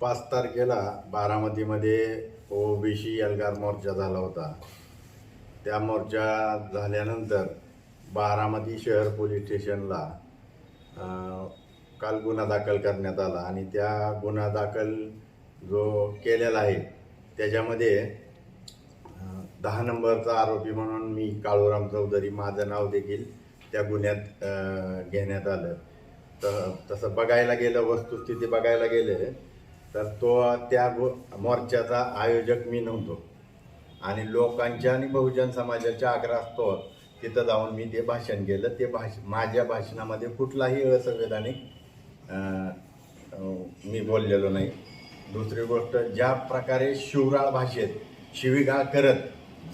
पाच तारखेला बारामतीमध्ये ओबीसी एल्गार मोर्चा झाला होता. त्या मोर्चा झाल्यानंतर बारामती शहर पोलीस स्टेशनला काल गुन्हा दाखल करण्यात आला आणि त्या गुन्हा दाखल जो केलेला आहे त्याच्यामध्ये दहा नंबरचा आरोपी म्हणून मी काळूराम चौधरी माझं नाव देखील त्या गुन्ह्यात घेण्यात आलं. तर तसं बघायला गेलं वस्तुस्थिती बघायला गेलं तर तो त्या गो मोर्चाचा आयोजक मी नव्हतो. आणि लोकांच्या आणि बहुजन समाजाच्या आग्रहास्तव तिथं जाऊन मी ते भाषण केलं. ते भाष माझ्या भाषणामध्ये कुठलाही असंवैधानिक मी बोललेलो नाही. दुसरी गोष्ट ज्या प्रकारे शिवराळ भाषेत शिवीगाळ करत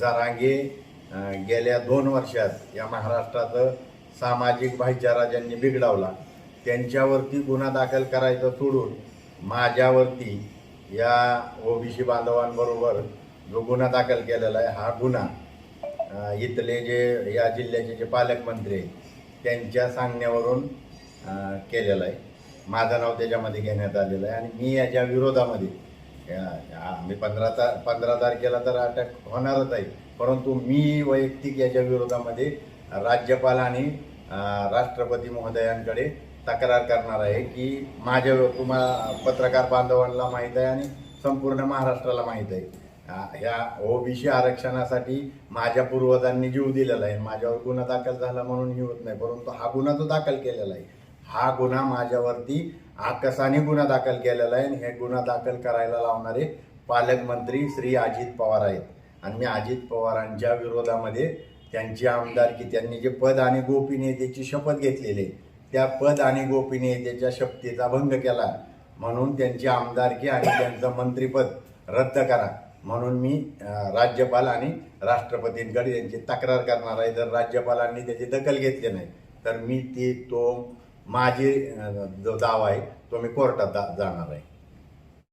जरांगे गेल्या दोन वर्षात या महाराष्ट्राचं सामाजिक भाईचारा ज्यांनी बिघडवला त्यांच्यावरती गुन्हा दाखल करायचं सोडून माझ्यावरती या ओबीसी बांधवांबरोबर जो गुन्हा दाखल केलेला आहे हा गुन्हा इथले जे या जिल्ह्याचे जे पालकमंत्री आहेत त्यांच्या सांगण्यावरून केलेला आहे. माझं नाव त्याच्यामध्ये घेण्यात आलेलं आहे आणि मी याच्या विरोधामध्ये मी पंधरा ता पंधरा तारखेला तर अटक होणारच आहे. परंतु मी वैयक्तिक याच्या विरोधामध्ये राज्यपाल आणि राष्ट्रपती महोदयांकडे तक्रार करणार आहे की माझ्या तुम्हा पत्रकार बांधवांना माहीत आहे आणि संपूर्ण महाराष्ट्राला माहीत आहे. ह्या ओबीसी आरक्षणासाठी माझ्या पूर्वजांनी जीव दिलेला आहे. माझ्यावर गुन्हा दाखल झाला म्हणून ही होत नाही परंतु हा गुन्हा जो दाखल केलेला आहे. हा गुन्हा माझ्यावरती आकसाने गुन्हा दाखल केलेला आहे आणि हे गुन्हा दाखल करायला लावणारे पालकमंत्री श्री अजित पवार आहेत. आणि मी अजित पवारांच्या विरोधामध्ये त्यांची आमदारकी त्यांनी जे पद आणि गोपनीयतेची शपथ घेतलेली आहे त्या पद आणि गोपनीयतेच्या शक्तीचा भंग केला. म्हणून त्यांची आमदारकी आणि त्यांचं मंत्रिपद रद्द करा. म्हणून मी राज्यपाल आणि राष्ट्रपतींकडे यांची तक्रार करणार आहे. जर राज्यपालांनी त्याची दखल घेतली नाही तर मी ती तो माझी जो दावा आहे तो मी कोर्टात जा- जाणार आहे.